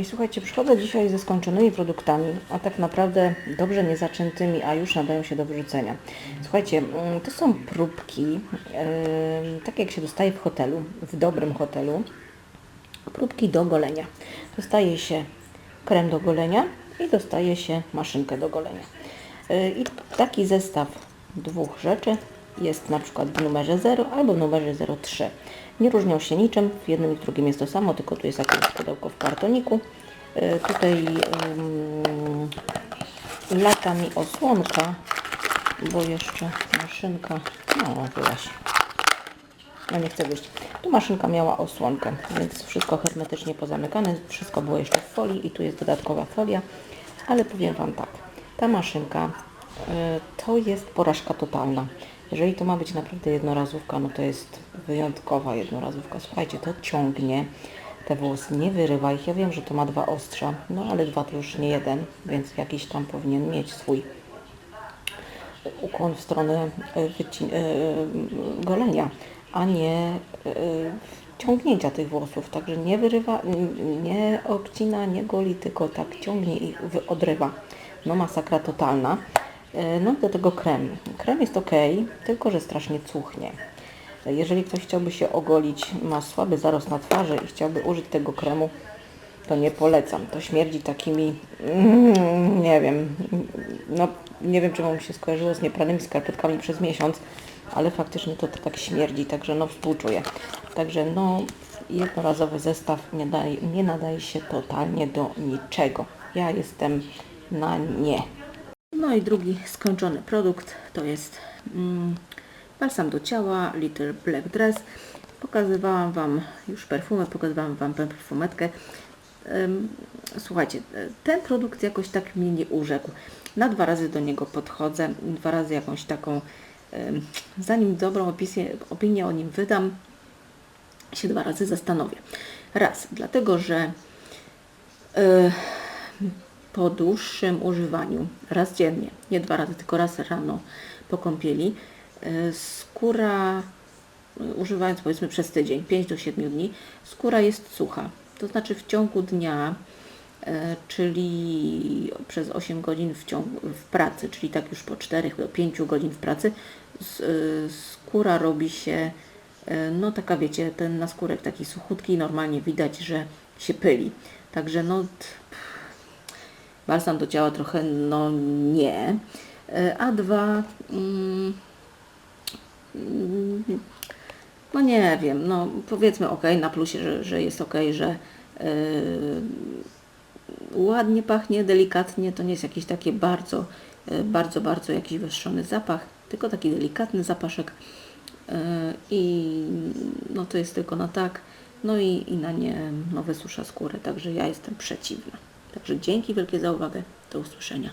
I słuchajcie, przychodzę dzisiaj ze skończonymi produktami, a tak naprawdę dobrze niezaczętymi, a już nadają się do wyrzucenia. Słuchajcie, mm, to są próbki, tak jak się dostaje w hotelu, w dobrym hotelu, próbki do golenia. Dostaje się krem do golenia i dostaje się maszynkę do golenia. Yy, I taki zestaw dwóch rzeczy jest na przykład w numerze 0 albo w numerze 03. Nie różnią się niczym, w jednym i w drugim jest to samo, tylko tu jest jakieś pudełko w kartoniku. Yy, Tutaj yy, lata mi osłonka, bo jeszcze maszynka, no się. No nie chcę wyjść. Tu maszynka miała osłonkę, więc wszystko hermetycznie pozamykane, wszystko było jeszcze w folii i tu jest dodatkowa folia, ale powiem Wam tak, ta maszynka y, to jest porażka totalna. Jeżeli to ma być naprawdę jednorazówka, no to jest wyjątkowa jednorazówka. Słuchajcie, to ciągnie te włosy, nie wyrywa ich. Ja wiem, że to ma dwa ostrza, no ale dwa to już nie jeden, więc jakiś tam powinien mieć swój ukłon w stronę e, e, golenia, a nie e, ciągnięcia tych włosów. Także nie wyrywa, nie obcina, nie goli, tylko tak ciągnie i odrywa. No masakra totalna. E, No do tego krem. Krem jest ok, tylko że strasznie cuchnie. Jeżeli ktoś chciałby się ogolić, ma słaby zarost na twarzy i chciałby użyć tego kremu, to nie polecam. To śmierdzi takimi, mm, nie wiem, no nie wiem, czemu mi się skojarzyło z niepranymi skarpetkami przez miesiąc, ale faktycznie to, to tak śmierdzi, także no współczuję. Także no jednorazowy zestaw nie, daje, nie nadaje się totalnie do niczego. Ja jestem na nie. No i drugi skończony produkt to jest mm, balsam do ciała Little Black Dress. Pokazywałam Wam już perfumę, pokazywałam Wam perfumetkę. Słuchajcie, ten produkt jakoś tak mnie nie urzekł. Na dwa razy do niego podchodzę, dwa razy jakąś taką, zanim dobrą opinię, opinię o nim wydam, się dwa razy zastanowię. Raz, dlatego że y, po dłuższym używaniu, raz dziennie, nie dwa razy, tylko raz rano po kąpieli, y, skóra, y, używając powiedzmy przez tydzień, 5 do 7 dni, skóra jest sucha. To znaczy w ciągu dnia, y, czyli przez 8 godzin w, ciągu, w pracy, czyli tak już po 4 do 5 godzin w pracy, skóra robi się, no taka wiecie, ten naskórek taki suchutki, normalnie widać, że się pyli. Także no, balsam do ciała trochę no nie. E, A dwa, mm, mm, no nie wiem, no powiedzmy ok, na plusie, że, że jest ok, że e, ładnie pachnie, delikatnie, to nie jest jakiś taki bardzo, e, bardzo, bardzo jakiś wyższony zapach, tylko taki delikatny zapaszek e, i no to jest tylko na tak, no i, i na nie no, wysusza skórę, także ja jestem przeciwna. Także dzięki wielkie za uwagę, do usłyszenia.